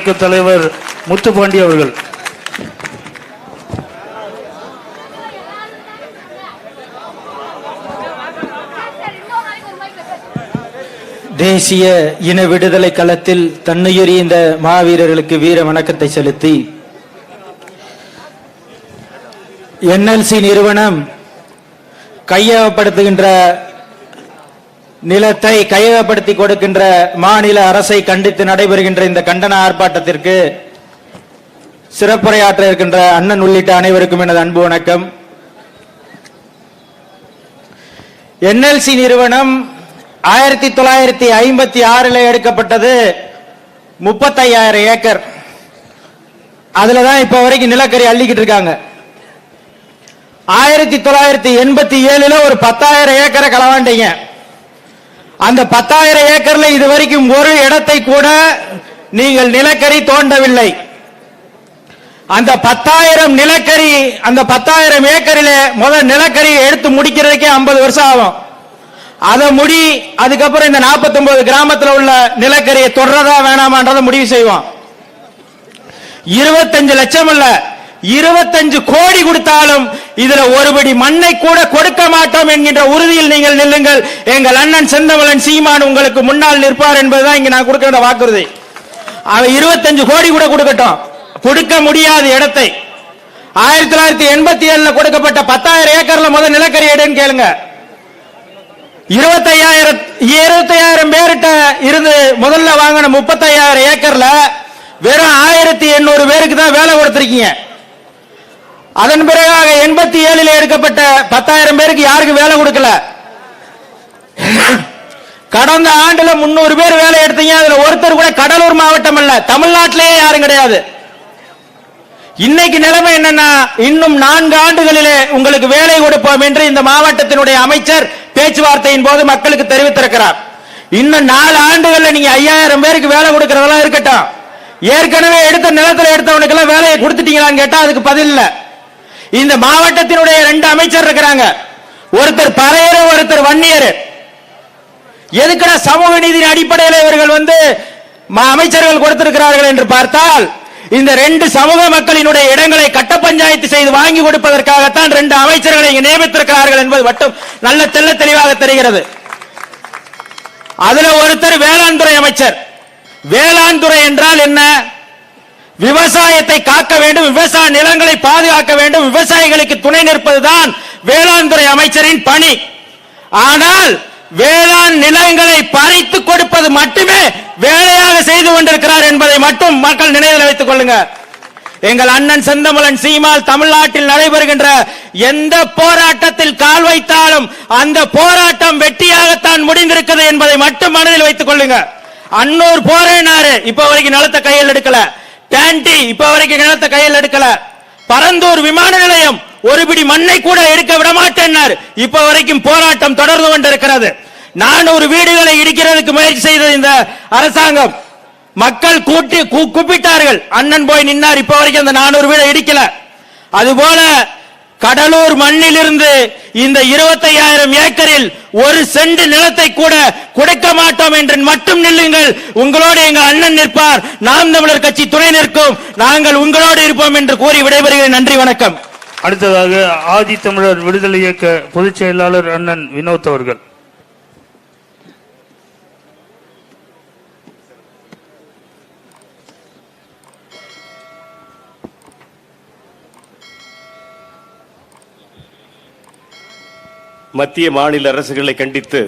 இயக்க தலைவர் முத்துப்பாண்டி அவர்கள். தேசிய இன விடுதலை களத்தில் தன்னுயிரி இந்த மாவீரர்களுக்கு வீர வணக்கத்தை செலுத்தி என்எல்சி நிறுவனம் கையகப்படுத்துகின்ற நிலத்தை கையகப்படுத்தி கொடுக்கின்ற மாநில அரசை கண்டித்து நடைபெறுகின்ற இந்த கண்டன ஆர்ப்பாட்டத்திற்கு சிறப்புரையாற்ற இருக்கின்ற அண்ணன் உள்ளிட்ட அனைவருக்கும் எனது அன்பு வணக்கம். என்எல்சி நிறுவனம் ஆயிரத்தி தொள்ளாயிரத்தி ஐம்பத்தி ஆறுல எடுக்கப்பட்டது முப்பத்தையாயிரம் ஏக்கர். அதுல தான் இப்ப வரைக்கும் நிலக்கரி அள்ளிக்கிட்டு இருக்காங்க. ஆயிரத்தி தொள்ளாயிரத்தி எண்பத்தி ஏழுல ஒரு பத்தாயிரம் ஏக்கரை களவாண்டீங்க. அந்த பத்தாயிரம் ஏக்கர்ல இது வரைக்கும் ஒரு இடத்தை கூட நீங்கள் நிலக்கரி தோண்டவில்லை. அந்த பத்தாயிரம் நிலக்கரி அந்த பத்தாயிரம் ஏக்கரில முதல் நிலக்கரி எடுத்து முடிக்கிறதுக்கே ஐம்பது வருஷம் ஆகும். அதை முடி அதுக்கப்புறம் இந்த 49 கிராமத்தில் உள்ள நிலக்கரியை தொடரதா வேணாமான்றதை முடிவு செய்வோம். இருபத்தஞ்சு லட்சம் இல்லை இருபத்தஞ்சு கோடி கொடுத்தாலும் இதுல ஒருபடி மண்ணை கூட கொடுக்க மாட்டோம் என்கின்ற உறுதியில் நீங்கள் நில்லுங்கள். எங்கள் அண்ணன் செந்தமலன் சீமான் உங்களுக்கு முன்னால் நிற்பார் என்பதுதான் இங்க நான் கொடுக்கிற வாக்குறுதி. அவன் இருபத்தஞ்சு கோடி கூட கொடுக்கட்டும். கொடுக்க முடியாத இடத்தை. ஆயிரத்தி தொள்ளாயிரத்தி எண்பத்தி ஏழுல கொடுக்கப்பட்ட பத்தாயிரம் ஏக்கர்ல முதல் நிலக்கரி எடுன்னு கேளுங்க. இருபத்தையாயிரம் இருபத்தையாயிரம் பேர்கிட்ட இருந்து முதல்ல வாங்கின முப்பத்தையாயிரம் ஏக்கர்ல வெறும் ஆயிரத்தி எண்ணூறு பேருக்கு தான் வேலை கொடுத்திருக்கீங்க. அதன் பிறகாக எண்பத்தி ஏழுல எடுக்கப்பட்ட பத்தாயிரம் பேருக்கு யாருக்கு வேலை கொடுக்கல? கடந்த ஆண்டுல முன்னூறு பேர் வேலை எடுத்தீங்க. அதுல ஒருத்தர் கூட கடலூர் மாவட்டம் அல்ல தமிழ்நாட்டிலேயே யாரும் கிடையாது. இன்னைக்கு நிலைமை என்னன்னா இன்னும் நான்கு ஆண்டுகளிலே உங்களுக்கு வேலை கொடுப்போம் என்று இந்த மாவட்டத்தினுடைய அமைச்சர் பேச்சுவார்த்தையின் போது மக்களுக்கு தெரிவித்திருக்கிறார். இன்னும் நாலு ஆண்டுகள்ல நீங்க ஐயாயிரம் பேருக்கு வேலை கொடுக்கறதெல்லாம் இருக்கட்டும். ஏற்கனவே எடுத்த நிலத்துல எடுத்தவனுக்கு எல்லாம் வேலையை கொடுத்துட்டீங்களான்னு கேட்டா அதுக்கு பதில் இல்லை. இந்த மாவட்டத்தினுடைய ரெண்டு அமைச்சர் இருக்கிறாங்க. ஒருத்தர் பறையர் ஒருத்தர் வன்னியர். எதுக்குடா சமூக நீதியின் அடிப்படையில் இவர்கள் வந்து ம- அமைச்சர்கள் கொடுத்திருக்கிறார்கள் என்று பார்த்தால் இந்த ரெண்டு சமூக மக்களினுடைய இடங்களை கட்ட பஞ்சாயத்து செய்து வாங்கி கொடுப்பதற்காகத்தான் ரெண்டு அமைச்சர்களை இங்கு நியமித்திருக்கிறார்கள் என்பது மட்டும் நல்ல தெல்ல தெளிவாக தெரிகிறது. அதுல ஒருத்தர் வேளாண் துறை அமைச்சர். வேளாண் துறை என்றால் என்ன? விவசாயத்தை காக்க வேண்டும் விவசாய நிலங்களை பாதுகாக்க வேண்டும் விவசாயிகளுக்கு துணை நிற்பதுதான் வேளாண் துறை அமைச்சரின் பணி. ஆனால் வேளாண் நிலங்களை பறித்து கொடுப்பது மட்டுமே வேலையாக செய்து கொண்டிருக்கிறார் என்பதை மட்டும் மக்கள் நினைவில் வைத்துக் கொள்ளுங்க. எங்கள் அண்ணன் செந்தமலன் சீமால் தமிழ்நாட்டில் நடைபெறுகின்ற எந்த போராட்டத்தில் கால் வைத்தாலும் அந்த போராட்டம் வெற்றியாகத்தான் முடிந்திருக்கிறது என்பதை மட்டும் மனதில் வைத்துக் கொள்ளுங்க. அன்னூர் போரேனாரு இப்ப வரைக்கும் நிலத்தை கையில் எடுக்கல. கேரண்டி இப்ப வரைக்கும் கிணத்த கையில் எடுக்கல? பரந்தூர் விமான நிலையம் ஒரு பிடி மண்ணை கூட எடுக்க விட மாட்டேன்னார். இப்ப வரைக்கும் போராட்டம் தொடர்ந்து கொண்டிருக்கிறது. நானூறு வீடுகளை இடிக்கிறதுக்கு முயற்சி செய்தது இந்த அரசாங்கம். மக்கள் கூட்டி கூப்பிட்டார்கள். அண்ணன் போய் நின்னார். இப்ப வரைக்கும் அந்த நானூறு வீடை இடிக்கல. அதுபோல கடலூர் மண்ணிலிருந்து இந்த இருபத்தையாயிரம் ஏக்கரில் ஒரு செண்டு நிலத்தை கூட கொடுக்க மாட்டோம் என்று மட்டும் நில்லுங்கள். உங்களோடு எங்கள் அண்ணன் நிற்பார். நாம் தமிழர் கட்சி துணை நிற்கும். நாங்கள் உங்களோடு இருப்போம் என்று கூறி விடைபெறுகிறேன். நன்றி வணக்கம். அடுத்ததாக ஆதி தமிழர் விடுதலை இயக்க பொதுச் செயலாளர் அண்ணன் வினோத் அவர்கள். மத்திய மாநில அரசுகளை கண்டித்து